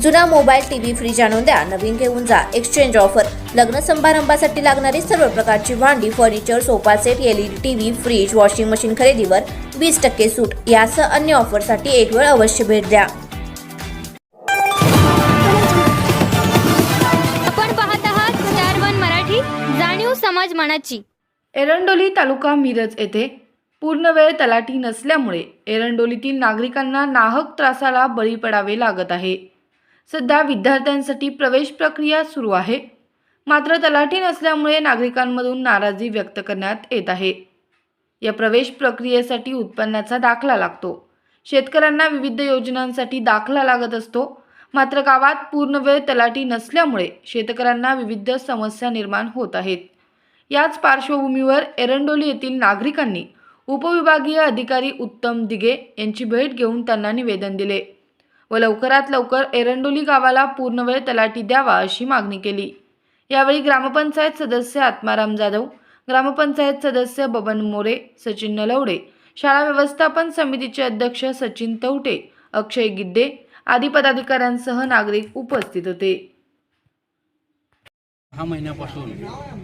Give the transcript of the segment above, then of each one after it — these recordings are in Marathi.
जुना मोबाईल टीव्ही फ्रीज आणून द्या. नवीन घेऊन जा. एक्सचेंज ऑफर लग्न समारंभासाठी लागणारी सर्व प्रकारची भांडी furniture sofa set LED TV fridge washing machine खरेदीवर वीस टक्के सूट. यासह अन्य ऑफरसाठी एक वेळ अवश्य भेट द्या. आपण पाहत आहात मराठी जाणीव समाज मनाची. एरंडोली तालुका मिरज येथे पूर्णवेळ तलाठी नसल्यामुळे एरंडोलीतील नागरिकांना नाहक त्रासाला बळी पडावे लागत आहे. सध्या विद्यार्थ्यांसाठी प्रवेश प्रक्रिया सुरू आहे. मात्र तलाठी नसल्यामुळे नागरिकांमधून नाराजी व्यक्त करण्यात येत आहे. या प्रवेश प्रक्रियेसाठी उत्पन्नाचा दाखला लागतो. शेतकऱ्यांना विविध योजनांसाठी दाखला लागत असतो. मात्र गावात पूर्णवेळ तलाठी नसल्यामुळे शेतकऱ्यांना विविध समस्या निर्माण होत आहेत. याच पार्श्वभूमीवर एरंडोली येथील नागरिकांनी उपविभागीय अधिकारी उत्तम दिगे यांची भेट घेऊन त्यांना निवेदन दिले. व लवकरात लवकर एरंडोली गावाला पूर्णवेळ तलाठी द्यावा अशी मागणी केली. यावेळी ग्रामपंचायत सदस्य आत्माराम जाधव ग्रामपंचायत सदस्य बबन मोरे सचिन नलवडे शाळा व्यवस्थापन समितीचे अध्यक्ष सचिन तवटे अक्षय गिद्दे आदी पदाधिकाऱ्यांसह नागरिक उपस्थित होते. सहा महिन्यापासून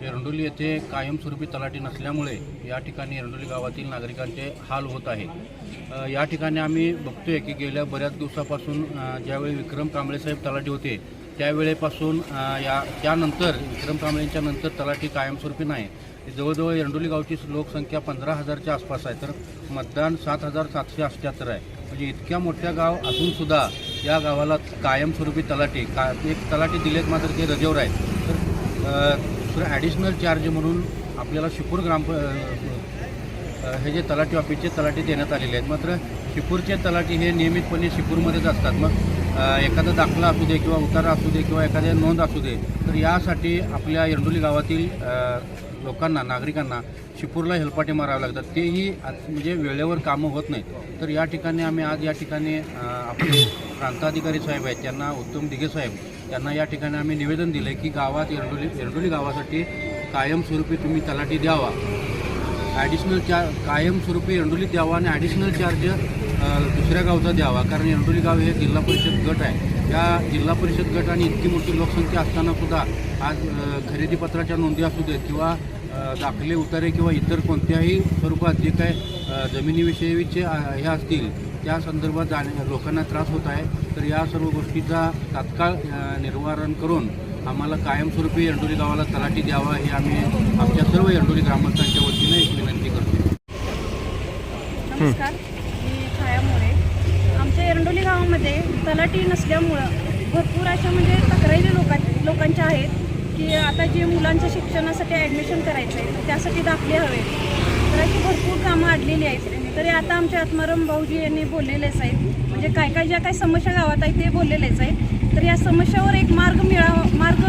एरंडोली येथे कायमस्वरूपी तलाठी नसल्यामुळे या ठिकाणी एरंडोली गावातील नागरिकांचे हाल होत आहेत. या ठिकाणी आम्ही बघतोय की गेल्या बऱ्याच दिवसापासून ज्यावेळी विक्रम कांबळे साहेब तलाठी होते त्यावेळेपासून या त्यानंतर विक्रम कांबळेंच्या नंतर तलाठी कायमस्वरूपी नाही. जवळजवळ एरंडोली गावची लोकसंख्या पंधरा हजारच्या आसपास आहे तर मतदान सात हजार सातशे अठ्ठ्याहत्तर आहे. म्हणजे इतक्या मोठ्या गाव असूनसुद्धा या गावाला कायमस्वरूपी तलाठी का एक तलाठी दिलेत मात्र ते रजेवर आहेत. तर दुसरं ॲडिशनल चार्ज म्हणून आपल्याला शिपूर ग्राम हे जे तलाठी ऑफिसचे तलाठी देण्यात आलेले आहेत. मात्र शिपूरचे तलाठी हे नियमितपणे शिपूरमध्येच असतात. मग एखादा दाखला असू दे किंवा उतारा असू दे किंवा एखाद्या नोंद असू दे तर यासाठी आपल्या एरडोली गावातील लोकांना नागरिकांना शिपूरला हेलपाटे मारावे लागतात. तेही आज म्हणजे वेळेवर कामं होत नाहीत. तर या ठिकाणी आम्ही आज या ठिकाणी आपले प्रांताधिकारी साहेब आहेत त्यांना उत्तम दिघे साहेब त्यांना या ठिकाणी आम्ही निवेदन दिलं की गावात येरडोली येरडोली गावासाठी कायमस्वरूपी तुम्ही तलाठी द्यावा. ॲडिशनल चार कायमस्वरूपी एरडोली द्यावा आणि ॲडिशनल चार्ज दुसऱ्या गावचा द्यावा. कारण एरडोली गाव हे जिल्हा परिषद गट आहे. या जिल्हा परिषद गट आणि इतकी मोठी लोकसंख्या असताना सुद्धा आज खरेदीपत्राच्या नोंदी असू देत किंवा दाखले उतारे किंवा इतर कोणत्याही स्वरूपात जे काय जमिनीविषयीचे हे असतील त्या संदर्भात जाणे लोकांना त्रास होत आहे. तर या सर्व गोष्टीचा तात्काळ निर्वारण करून आम्हाला कायमस्वरूपी एरडोली गावाला तलाठी द्यावा हे आम्ही आमच्या सर्व एरडोली ग्रामस्थांच्या वतीने एक विनंती करतो. नमस्कार मी छाया मोरे आमच्या एरंडोली गावामध्ये तलाठी नसल्यामुळं भरपूर अशा म्हणजे तक्रारी लोकां लोकांच्या आहेत की आता जे मुलांच्या शिक्षणासाठी ॲडमिशन करायचं आहे त्यासाठी दाखले हवे. तर अशी भरपूर कामं अडलेली आहेत तरी आता आमच्या आत्माराम भाऊजी यांनी बोललेलेच आहेत. म्हणजे काय काय ज्या काही समस्या गावात आहेत ते बोललेलेच आहेत. तर या समस्यावर एक मार्ग मिळावा मार्ग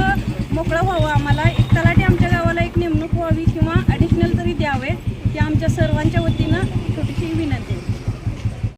मोकळा व्हावा आम्हाला. एक तलाठी आमच्या